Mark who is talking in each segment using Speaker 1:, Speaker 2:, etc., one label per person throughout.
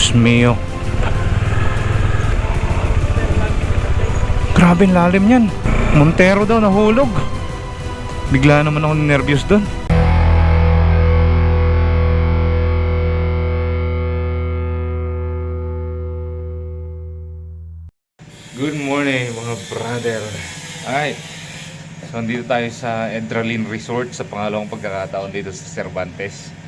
Speaker 1: Diyos mio. Grabe lalim yan. Montero daw nahulog. Bigla naman ako nervyos doon. Good morning mga brother. Alright. So andito tayo sa Edralin Resort sa pangalawang pagkakataon dito sa Cervantes.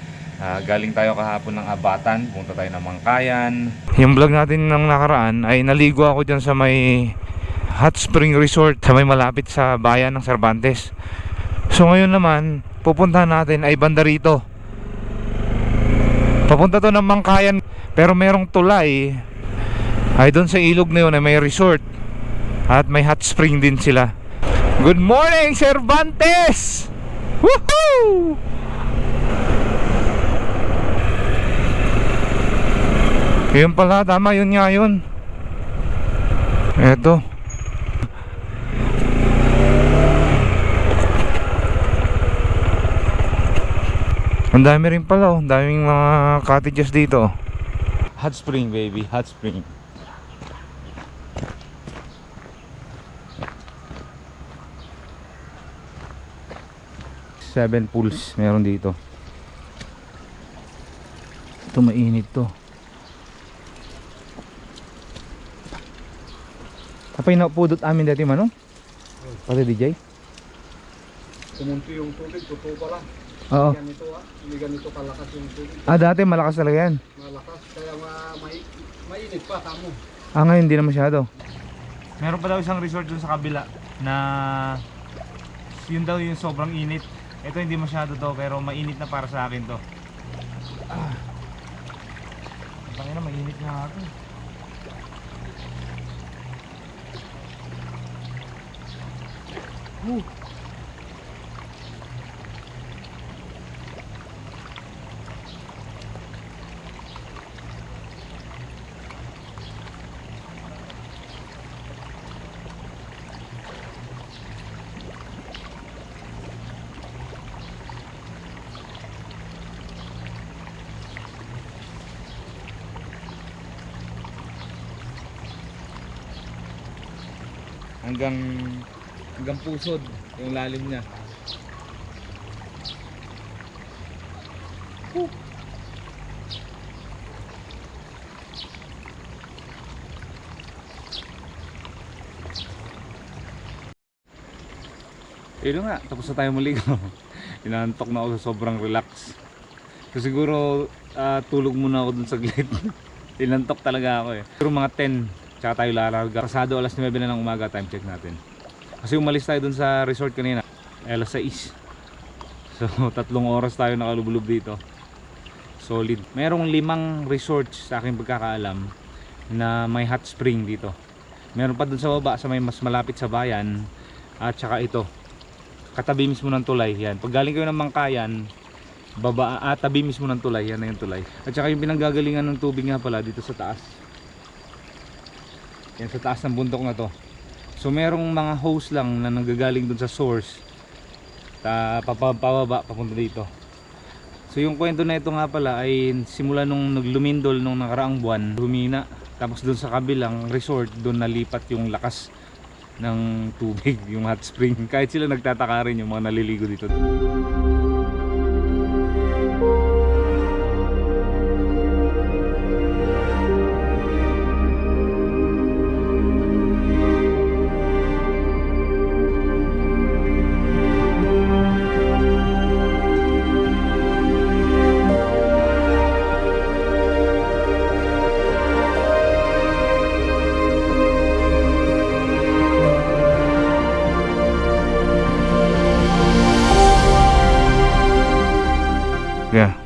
Speaker 1: Ah, galing tayo kahapon ng Abatan, punta tayo ng Mangkayan. Yung vlog natin ng nakaraan ay naligo ako dyan sa may Hot Spring Resort sa may malapit sa bayan ng Cervantes. So ngayon naman, pupuntahan natin ay banda rito. Papunta to ng Mangkayan pero merong tulay ay doon sa ilog na yun ay may resort at may hot spring din sila. Good morning, Cervantes! Woohoo! Yun pala, tama yun nga yun. Eto. Ang dami rin pala, oh. Ang daming mga cottages dito. Hot spring, baby. Hot spring. Seven pools meron dito. Ito mainit to. Apa yung napudot amin dati manong? Pati DJ?
Speaker 2: Kumunti yung tubig, totoo pala.
Speaker 1: Oo.
Speaker 2: Ganito ah, hindi ganito kalakas yung tubig.
Speaker 1: Ah, dati malakas talaga yan.
Speaker 2: Malakas, kaya ma may, mainit pa tamo.
Speaker 1: Ah, ngayon hindi na masyado. Meron pa daw isang resort dun sa kabila na yun daw yung sobrang init. Ito hindi masyado to pero mainit na para sa akin to. Ah. Tangina, mainit na ako. Woo. hanggang hanggang pusod yung lalim niya. Whew. Yun nga, tapos na tayo maligo. Inantok na ako sa sobrang relax. So siguro ah, tulog muna ako dun sa glit. Inantok talaga ako eh. Pero mga 10, tsaka tayo lalarga. Pasado alas 9 na ng umaga, time check natin. Kasi umalis tayo dun sa resort kanina, eh, alas 6. So tatlong oras tayo nakalublob dito. Solid. Merong limang resorts sa aking pagkakaalam na may hot spring dito. Meron pa dun sa baba sa may mas malapit sa bayan at saka ito. Katabi mismo ng tulay yan. Pag galing kayo ng Mangkayan, baba at tabi mismo ng tulay, yan na yung tulay. At saka yung pinanggagalingan ng tubig nga pala dito sa taas. Yan sa taas ng bundok na to. So merong mga hose lang na nanggagaling dun sa source. Ta papababa papunta dito. So yung kwento na ito nga pala ay simula nung naglumindol nung nakaraang buwan, humina. Tapos dun sa kabilang resort, dun nalipat yung lakas ng tubig, yung hot spring. Kahit sila nagtataka rin yung mga naliligo dito. Yeah.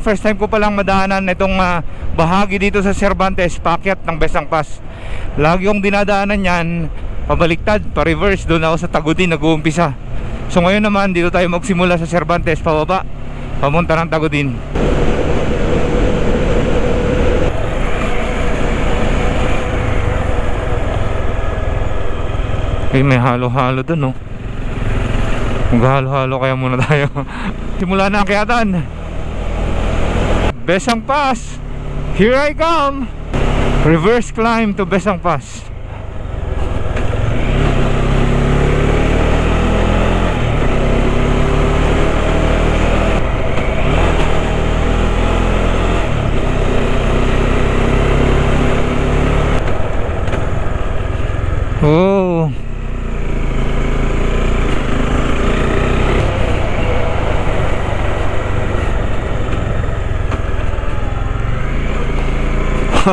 Speaker 1: First time ko palang madaanan itong ah, bahagi dito sa Cervantes, pakyat ng Besang Pass. Lagi kong dinadaanan yan, pabaliktad, pa-reverse, doon ako sa Tagudin nag-uumpisa. So ngayon naman, dito tayo magsimula sa Cervantes, pababa, pamunta ng Tagudin. Eh, may halo-halo dun, oh. Maghalo-halo kaya muna tayo. Simula na ang kiyatan. Besang Pass. Here I come. Reverse climb to Besang Pass.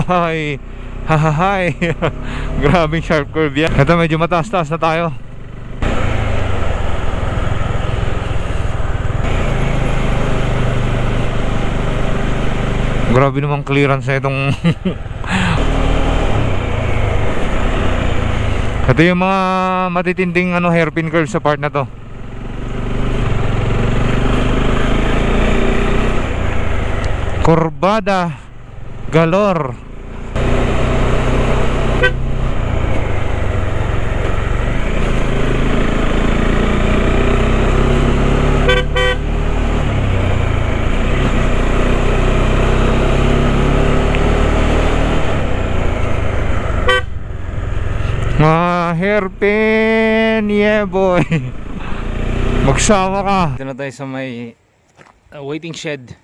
Speaker 1: Hi. Hahahay. Grabing sharp curve yan. Ito medyo mataas-taas na tayo. Grabe namang clearance na itong Ito yung mga matitinding ano, hairpin curve sa part na to. Corbada Galor Mga hairpin, yeah boy. Magsama ka. Dito na tayo sa may uh, waiting shed.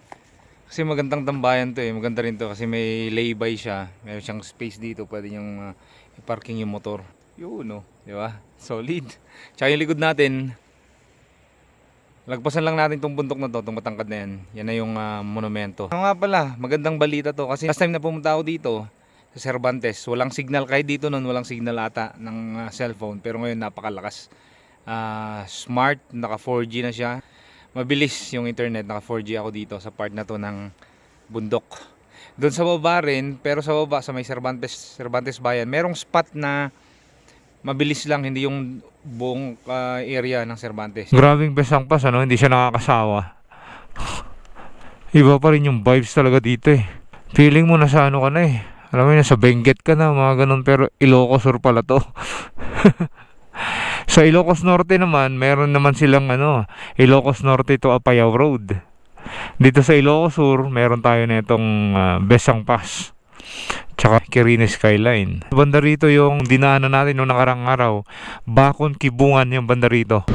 Speaker 1: Kasi magandang tambayan to eh. Maganda rin to kasi may lay-by siya. Meron siyang space dito. Pwede niyong uh, i-parking yung motor. Yun no. Di ba? Solid. Tsaka yung likod natin. Lagpasan lang natin tong bundok na to, tong matangkad na yan. Yan na yung uh, monumento. Ano nga pala, magandang balita to. Kasi last time na pumunta ako dito, Cervantes. Walang signal kahit dito noon, walang signal ata ng ah, cellphone. Pero ngayon napakalakas. Ah, smart, naka 4G na siya. Mabilis yung internet, naka 4G ako dito sa part na to ng bundok. Doon sa baba rin, pero sa baba sa may Cervantes, Cervantes Bayan, merong spot na mabilis lang, hindi yung buong ah, area ng Cervantes. Grabing besang pas, ano? Hindi siya nakakasawa. Iba pa rin yung vibes talaga dito eh. Feeling mo nasa ano ka na eh. Alam mo yun, nasa Benguet ka na, mga ganun. Pero Ilocos Sur pala to. sa Ilocos Norte naman, meron naman silang ano, Ilocos Norte to Apayao Road. Dito sa Ilocos Sur, meron tayo nitong uh, Besang Pass. Tsaka Quirines Skyline. Banda rito yung dinaanan natin noong nakarang araw. Bakon Kibungan yung banda rito.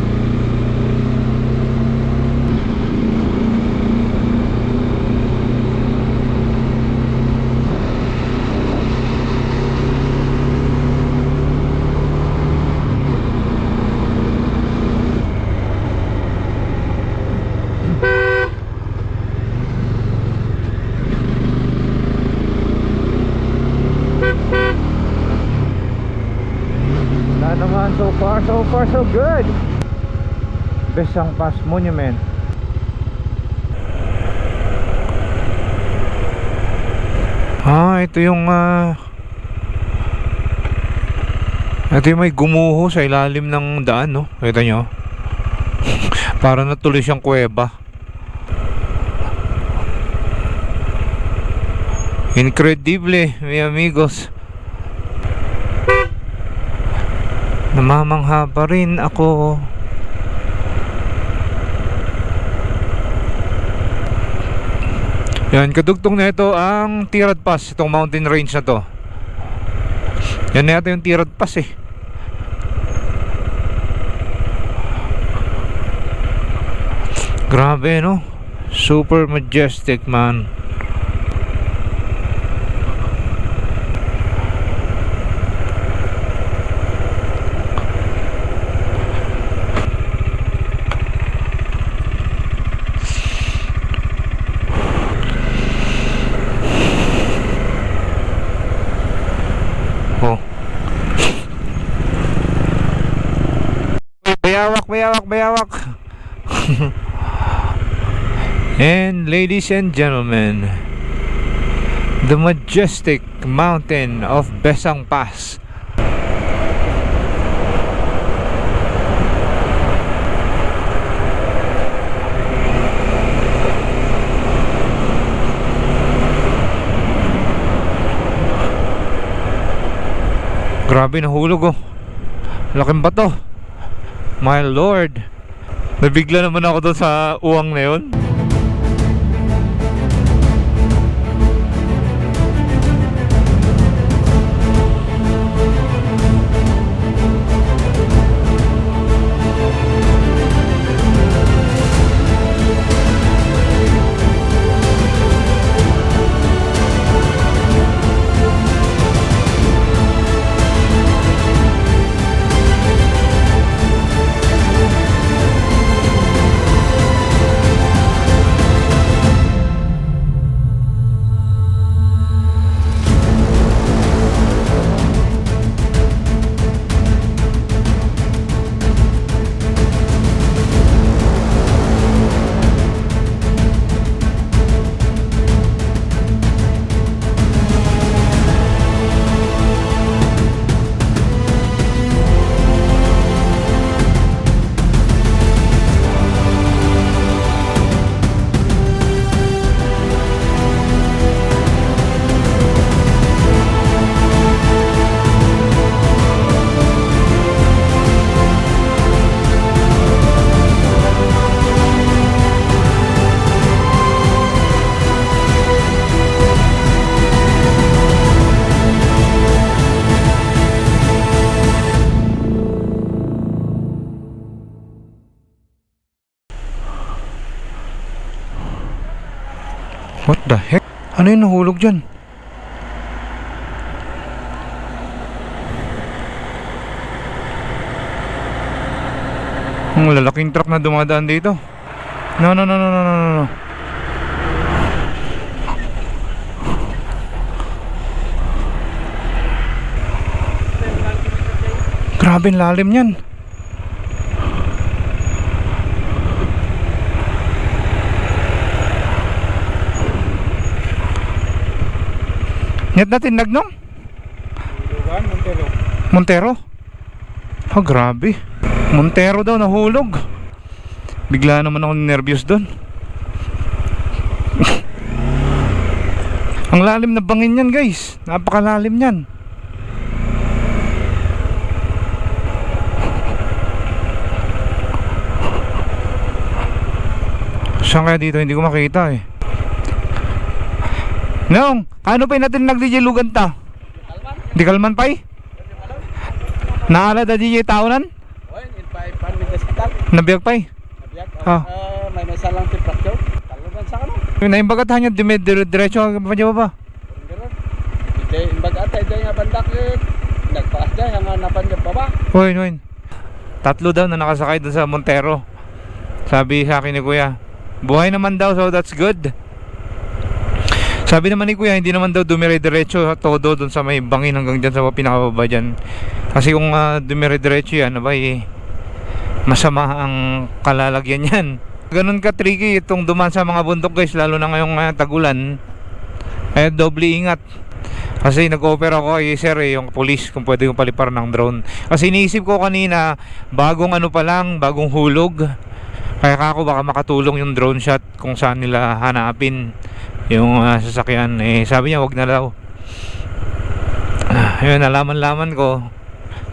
Speaker 1: Na naman, so far, so far, so good. Besang Pass Monument. Ah, ito yung ah Ito yung may gumuho sa ilalim ng daan, no? Kita nyo? Para natuloy siyang kuweba. Incredible, mi amigos. Namamangha pa rin ako. Yan, kadugtong na ito ang Tirad Pass, itong mountain range na to. Yan na yata yung Tirad Pass eh. Grabe no? Super majestic man. Oh. Bayawak, and ladies and gentlemen, the majestic mountain of Besang Pass. Grabe nahulog oh. Laking bato. My lord. Nabigla naman ako doon sa uwang na yun. What the heck? Ano yung nahulog dyan? Ang lalaking truck na dumadaan dito. No, no, no, no, no, no, no. Grabe lalim yan. Net natin nagnong?
Speaker 3: Lugan, Montero.
Speaker 1: Montero? Oh, grabe. Montero daw nahulog. Bigla naman ako nervyos doon. Ang lalim na bangin yan guys. Napakalalim yan. Saan kaya dito? Hindi ko makita eh. Nong, ano pa natin nagdijilugan ta? Di kalman pa eh? Naala da DJ taunan?
Speaker 2: Oy, in pa with the hospital.
Speaker 1: Nabiyag pa eh.
Speaker 2: Nabiyak.
Speaker 1: Ah,
Speaker 2: may may salang ti fracture. Talugan sa kano.
Speaker 1: Yung naimbagat hanya dime dire- diretso pa ba?
Speaker 2: Ganun. Ite imbag atay day nga bandak eh. Nagpaas day nga napan niya baba.
Speaker 1: Hoy, hoy. Tatlo daw na nakasakay doon sa Montero. Sabi sa akin ni Kuya, buhay naman daw so that's good. Sabi naman ni Kuya, hindi naman daw dumire-diretso todo doon sa may bangin hanggang dyan sa pinakababa dyan. Kasi kung uh, dumire-diretso yan, abay, masama ang kalalagyan yan. Ganun ka tricky itong duman sa mga bundok guys, lalo na ngayong uh, tagulan. Kaya doble ingat. Kasi nag-offer ako kay sir eh, yung police kung pwede kong palipar ng drone. Kasi iniisip ko kanina, bagong ano pa lang, bagong hulog. Kaya kako baka makatulong yung drone shot kung saan nila hanapin yung ah, sasakyan. Eh, sabi niya wag na daw. Ah, yun, nalaman-laman ko.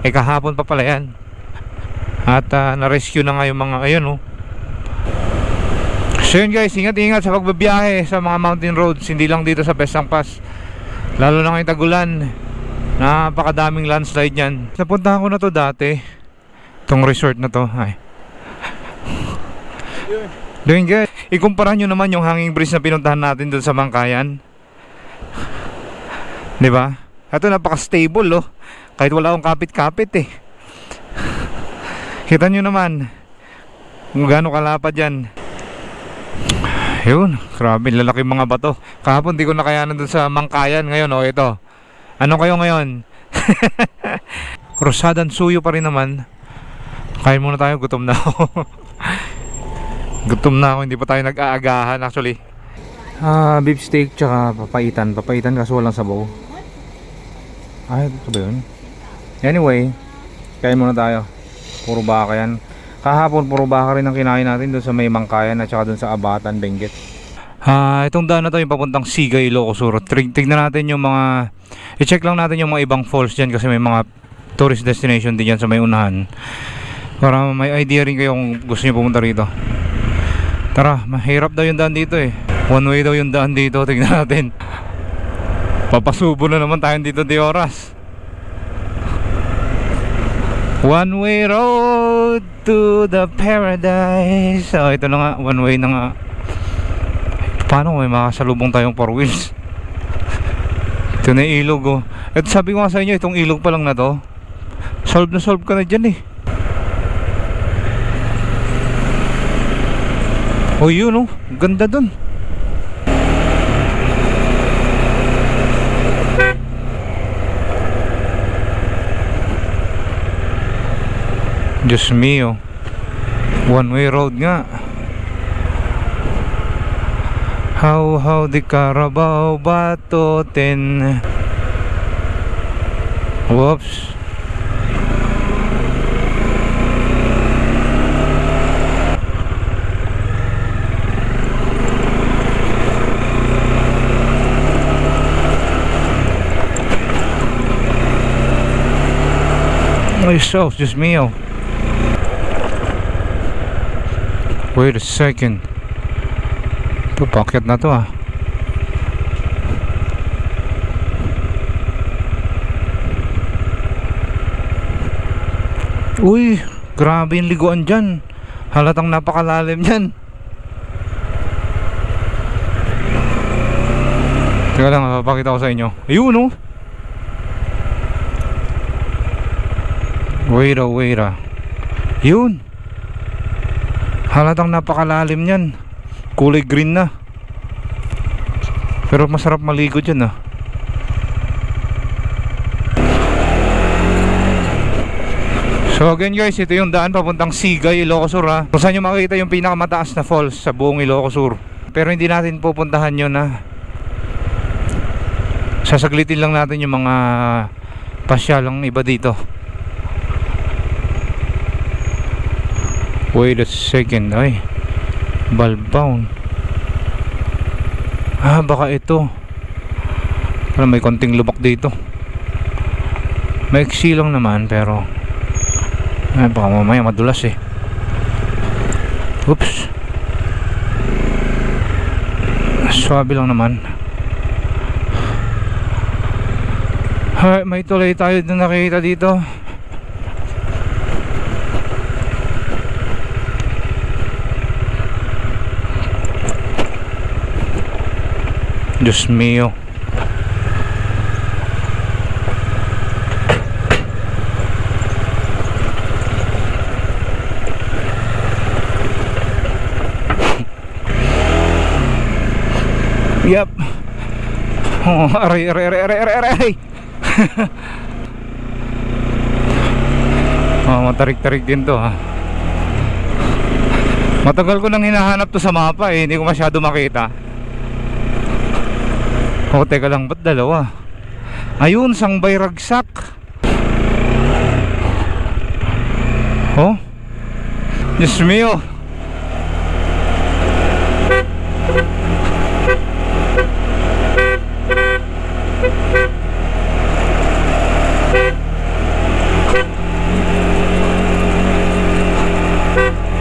Speaker 1: Eh, kahapon pa pala yan. At ah, na-rescue na nga yung mga, ayun oh. So yun guys, ingat-ingat sa pagbabiyahe sa mga mountain roads, hindi lang dito sa Besang Pass. Lalo na ngayong tagulan. Napakadaming landslide yan. Napuntahan ko na to dati. Itong resort na to. Ay. Doing good. Ikumpara nyo naman yung hanging bridge na pinuntahan natin doon sa Mangkayan. 'Di ba? Ito napaka-stable oh. Kahit wala akong kapit-kapit eh. Kita nyo naman kung gaano kalapad yan. Yun, grabe, lalaki mga bato. Kahapon di ko nakayanan dun sa Mangkayan ngayon, oh ito. Ano kayo ngayon? Rosadan suyo pa rin naman. Kain muna tayo, gutom na ako. gutom na ako, hindi pa tayo nag-aagahan actually. Ah, beef steak tsaka papaitan. Papaitan kaso walang sabaw. Ay, ito ba yun? Anyway, kain muna tayo. Puro baka yan. Kahapon puro baka rin ang kinain natin doon sa may Mangkayan at saka doon sa Abatan, Benguet. Ah, itong daan na to yung papuntang Sigay, Ilocos Sur. Tig- Tignan natin yung mga i-check lang natin yung mga ibang falls diyan kasi may mga tourist destination din diyan sa may unahan. Para may idea rin kayo kung gusto niyo pumunta rito. Tara, mahirap daw yung daan dito eh. One way daw yung daan dito, tignan natin. Papasubo na naman tayo dito di oras. One way road to the paradise. Oh, ito na nga, one way na nga. Paano may makasalubong tayong four wheels? ito na ilog oh. At sabi ko nga sa inyo, itong ilog pa lang na to. Solve na solve ka na dyan eh. Oh yun oh, ganda dun. Diyos mio. One way road nga. How how di Carabao batotin. Whoops. Myself, just me. Wait a second. Ito, packet na to ah. Uy, grabe yung liguan dyan. Halatang napakalalim dyan. Teka lang, papakita ko sa inyo. Ayun, oh. Wait a, wait a. Yun. Halatang napakalalim yan. Kulay green na. Pero masarap maligo dyan ah. So again guys, ito yung daan papuntang Sigay, Ilocos Sur ha. Kung saan nyo makikita yung pinakamataas na falls sa buong Ilocos Sur. Pero hindi natin pupuntahan yun ha. Sasaglitin lang natin yung mga pasyalang iba dito. Wait a second, ay. Balbound. Ah, baka ito. Parang may konting lubak dito. Maiksi lang naman pero ay, baka mamaya madulas eh. Oops. Swabe lang naman. Ay, may tulay tayo na nakikita dito. Diyos mio. Yep. Oh, aray, aray, aray, aray, aray, aray. oh, matarik-tarik din to ha. Matagal ko nang hinahanap to sa mapa eh, hindi ko masyado makita. Oh, teka lang, ba't dalawa? Ayun, sangbay ragsak. Oh. Diyos mio.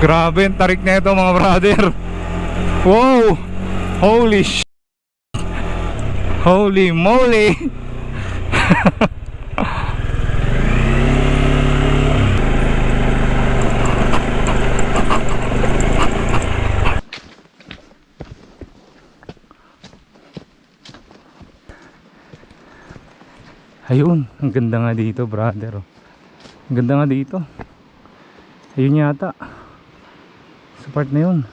Speaker 1: Grabe tarik na ito mga brother. Wow! Holy sh... Holy moly! Ayun, ang ganda nga dito brother. oh. Ang ganda nga dito. Ayun yata. Sa part na yun.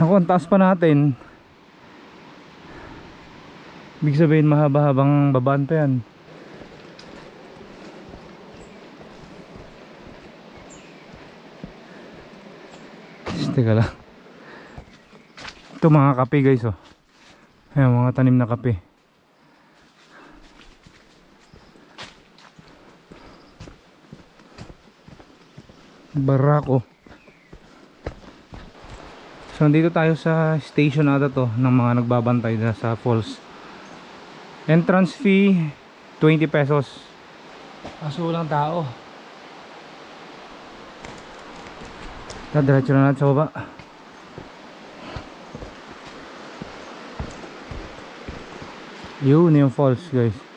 Speaker 1: Naku, ang taas pa natin. Ibig sabihin mahaba-habang babaan yan. Teka lang. Ito mga kape guys oh. Ayan mga tanim na kape. Barako. So nandito tayo sa station ata to ng mga nagbabantay na sa falls. Entrance fee 20 pesos. Kaso walang tao. Diretso na natin sa baba. Yun yung falls guys.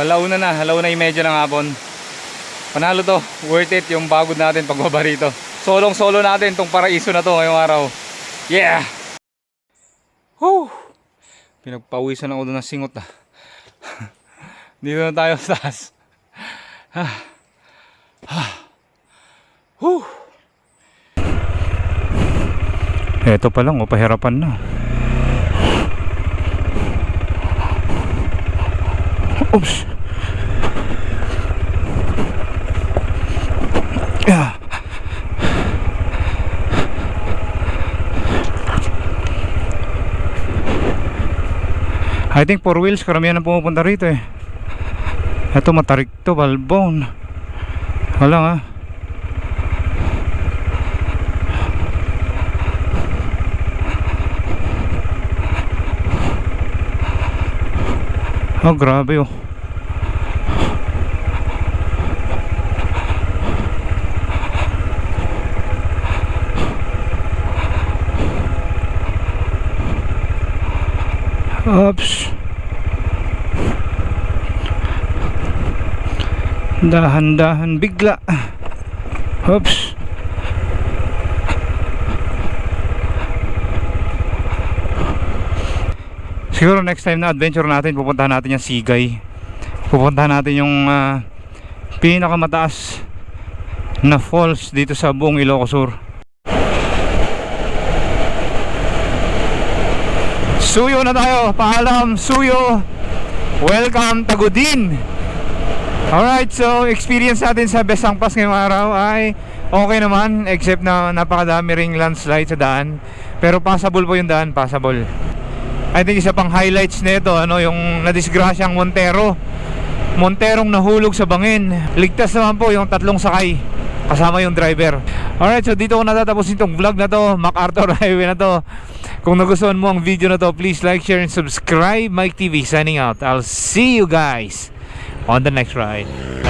Speaker 4: Palauna na, halauna yung medyo ng hapon. Panalo to, worth it yung pagod natin pagbaba rito. Solong solo natin tong paraiso na to ngayong araw. Yeah! Whew! Pinagpawisan ako doon ng singot ah. Dito na tayo sa taas. Ah. Ah.
Speaker 1: Eto pa lang, oh, pahirapan na. Oops. Ah. I think four wheels karamihan ang pumupunta rito eh. Ito matarik to, balbon. Wala nga. Oh, grabe oh. Oops. Dahan-dahan bigla. Oops. Siguro next time na adventure natin, pupuntahan natin yung Sigay. Pupuntahan natin yung ah, pinakamataas na falls dito sa buong Ilocos Sur. Suyo na tayo. Paalam, Suyo. Welcome, Tagudin. Alright, so experience natin sa Besang Pass ngayong araw ay okay naman except na napakadami ring landslide sa daan. Pero passable po yung daan, passable. I think isa pang highlights nito ano yung nadisgrasyang Montero. Monterong nahulog sa bangin. Ligtas naman po yung tatlong sakay kasama yung driver. Alright, so dito ko natatapos itong vlog na to, MacArthur Highway na to. Kung nagustuhan mo ang video na to, please like, share, and subscribe. Mike TV signing out. I'll see you guys on the next ride.